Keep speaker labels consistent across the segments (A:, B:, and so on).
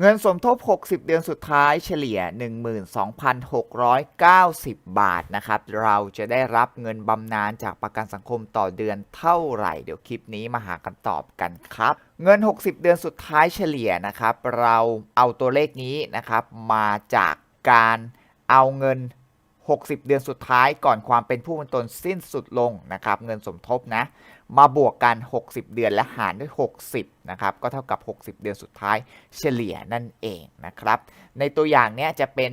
A: เงินสมทบ 60 เดือนสุดท้ายเฉลี่ย 12,690 บาทนะครับ เราจะได้รับเงินบำนาญจากประกันสังคมต่อเดือนเท่าไหร่ เดี๋ยวคลิปนี้มาหาคำตอบกันครับ เงิน 60 เดือนสุดท้ายเฉลี่ยนะครับ เราเอาตัวเลขนี้นะครับ มาจากการเอาเงิน 60 เดือนสุดท้ายก่อนความเป็นผู้เป็นตนสิ้นสุดลงนะครับ เงินสมทบนะ มาบวกกัน 60 เดือนและหารด้วย 60 นะครับ ก็เท่ากับ 60 เดือนสุดท้ายเฉลี่ยนั่นเองนะครับ ในตัวอย่างเนี้ยจะเป็น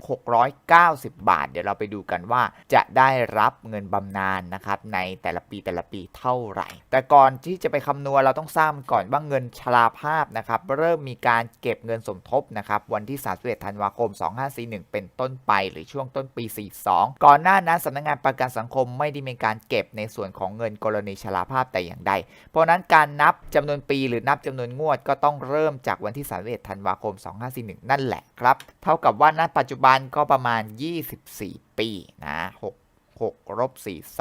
A: 12,690 บาท เดี๋ยวเราไปดูกันว่าจะได้รับเงินบำนาญนะครับในแต่ละปีแต่ละปีเท่าไหร่ แต่ก่อนที่จะไปคำนวณเราต้องทราบก่อนว่าเงินชราภาพนะครับเริ่มมีการเก็บเงินสมทบนะครับวันที่ 31 ธันวาคม 2541 เป็นต้นไปหรือช่วงต้นปี 42 ก่อนหน้านั้นสำนักงานประกันสังคมไม่ได้มีการเก็บในส่วนของเงินนกรณีชราภาพแต่อย่างใด เพราะนั้นการนับจำนวนปีหรือนับจำนวนงวด ก็ต้องเริ่มจากวันที่31ธันวาคม 2541 นั่นแหละครับ เท่ากับว่าณปัจจุบันก็ประมาณ 24 ปีนะ6 6ลบ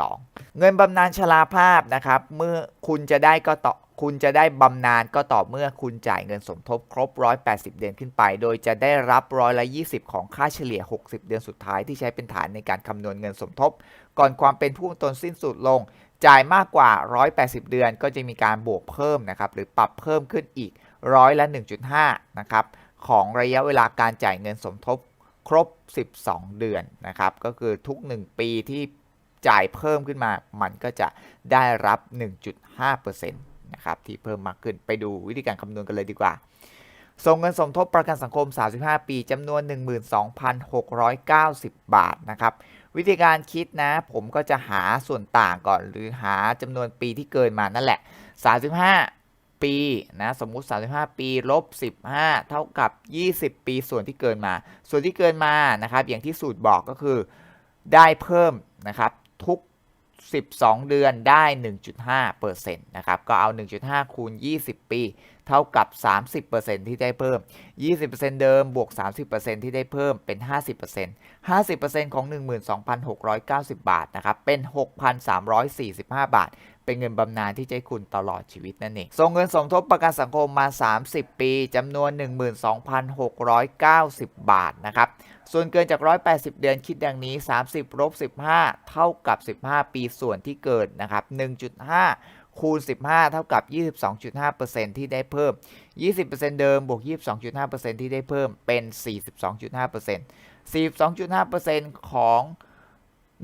A: 42 เงินบำนาญชราภาพนะครับ เมื่อคุณจะได้ก็ต่อคุณจะได้บำนาญก็ต่อเมื่อคุณจ่ายเงินสมทบครบ 180 เดือนขึ้นไป โดยจะได้รับร้อยละ 20 ของค่าเฉลี่ย 60 เดือนสุดท้ายที่ใช้เป็นฐานในการคำนวณเงินสมทบ ก่อนความเป็นผู้ตนสิ้นสุดลง จ่ายมากกว่า 180 เดือนก็จะมีการบวกเพิ่มนะครับหรือปรับเพิ่มขึ้นอีกร้อยละ 1.5 นะครับของระยะเวลาการจ่ายเงินสมทบครบ 12 เดือนนะครับก็คือทุก 1 ปีที่จ่ายเพิ่มขึ้นมา มันก็จะได้รับ 1.5%นะครับที่เพิ่มมากขึ้นไปดูวิธีการคำนวณกันเลยดีกว่า ส่งเงินสมทบประกันสังคม 35 ปีจำนวน 12,690 บาทนะครับ วิธีการคิดนะ ผมก็จะหาส่วนต่างก่อน หรือหาจำนวนปีที่เกินมานั่นแหละ 35 ปีนะสมมุติ 35 ปีลบ 15 เท่ากับ 20 ปีส่วนที่เกินมา ส่วนที่เกินมานะครับ อย่างที่สูตรบอกก็คือได้เพิ่มนะครับทุก 12 เดือนได้ 1.5%นะครับ ก็เอา 1.5 คูณ 20 ปี เท่ากับ 30%ที่ได้เพิ่ม 20%เดิม บวก 30%ที่ได้เพิ่มเป็น 50% 50%ของ 12,690 บาทนะครับ เป็น 6,345 บาท เป็นเงินบำนาญที่ให้คุณตลอดชีวิตนั่นเอง ส่งเงินสมทบประกันสังคมมา 30 ปีจำนวน 12,690 บาทนะครับ ส่วนเกินจาก 180 เดือนคิดดังนี้ 30ลบ15 เท่ากับ 15 ปีส่วนที่เกินนะครับ 1.5 คูณ 15 เท่ากับ 22.5%ที่ได้เพิ่ม 20%เดิมบวก 22.5%ที่ได้เพิ่มเป็น 42.5% 42.5%ของ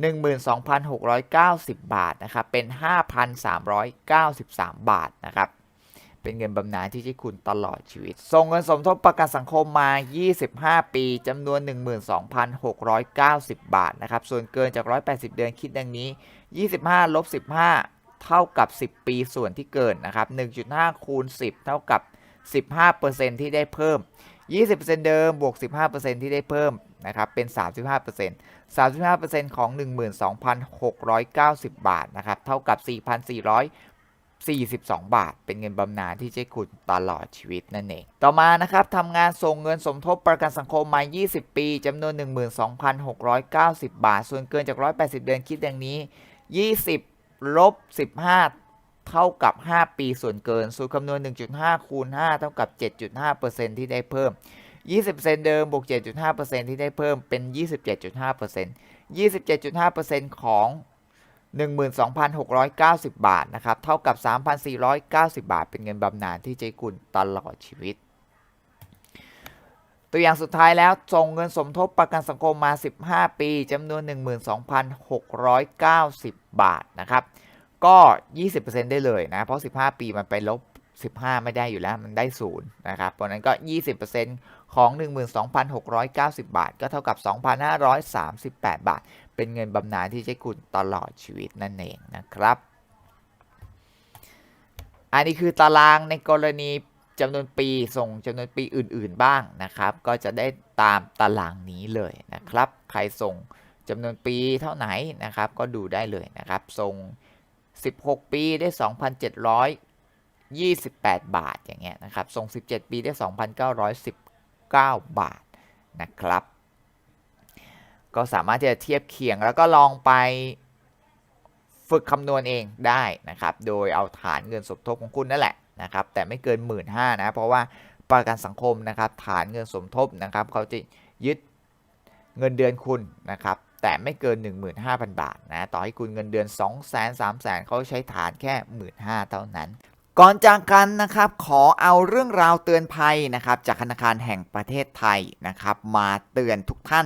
A: 12,690 บาทนะครับ เป็น 5,393 บาทนะครับ เป็นเงินบำนาญที่จะคุณตลอดชีวิต ส่งเงินสมทบประกันสังคมมา 25 ปีจำนวน 12,690 บาทนะครับ ส่วนเกินจาก 180 เดือนคิดดังนี้ 25ลบ15 เท่ากับ 10 ปีส่วนที่เกินนะครับ 1.5 คูณ 10 เท่ากับ 15%ที่ได้เพิ่ม 20%เดิมบวก 15%ที่ได้เพิ่มนะครับ เป็น 35% 35%ของ 12,690 บาทนะครับ เท่ากับ 4,400 42 บาท เป็นเงินบำนาญที่จะคุณตลอดชีวิตนั่นเอง ต่อมานะครับทำงานส่งเงินสมทบประกันสังคมมา 20 ปีจำนวน 12,690 บาท ส่วนเกินจาก 180 เดือนคิดดังนี้ 20 ลบ 15 เท่ากับ 5 ปีส่วนเกิน สูตรคำนวณ 1.5 คูณ 5 เท่ากับ 7.5%ที่ได้เพิ่ม 20%เดิมบวก 7.5%ที่ได้เพิ่มเป็น 27.5% 27.5%ของ 12,690 บาทนะครับ เท่ากับ 3,490 บาท เป็นเงินบำนาญที่เจะกุลตลอดชีวิต ตัวอย่างสุดท้ายแล้วส่งเงินสมทบประกันสังคมมา 15 ปีจำนวน 12,690 บาทนะครับ ก็ 20%ได้เลยนะ เพราะ 15 ปีมันไปลบ 15 ไม่ได้อยู่แล้วมันได้0นะครับ เพราะนั้นก็ 20%ของ 12,690 บาท ก็เท่ากับ 2,538 บาท เป็นเงินบำนาญที่จะคุณตลอดชีวิตนั่นเองนะครับ อันนี้คือตารางในกรณีจำนวนปีส่งจำนวนปีอื่นๆบ้างนะครับ ก็จะได้ตามตารางนี้เลยนะครับ ใครส่งจำนวนปีเท่าไหนนะครับ ก็ดูได้เลยนะครับ ส่ง 16 ปีได้ 2,728 บาทอย่างเงี้ยนะครับ ส่ง 17 ปีได้ 2,919 บาทนะครับ ก็สามารถที่จะเทียบเคียงแล้วก็ลองไปฝึกคำนวณเองได้นะครับ โดยเอาฐานเงินสมทบของคุณนั่นแหละนะครับ แต่ไม่เกิน 1 5ื่นนะ เพราะว่าประกันสังคมนะครับ ฐานเงินสมทบนะครับ เขาจะยึดเงินเดือนคุณนะครับ แต่ไม่เกิน 15,000 บาทนะ ต่อให้คุณเงินเดือน 2 0 0 0 0 0 3 0 0 เขาใช้ฐานแค่ 15,000เท่านั้น ก่อนจากกันนะครับ ขอเอาเรื่องราวเตือนภัยนะครับ จากธนาคารแห่งประเทศไทยนะครับ มาเตือนทุกท่าน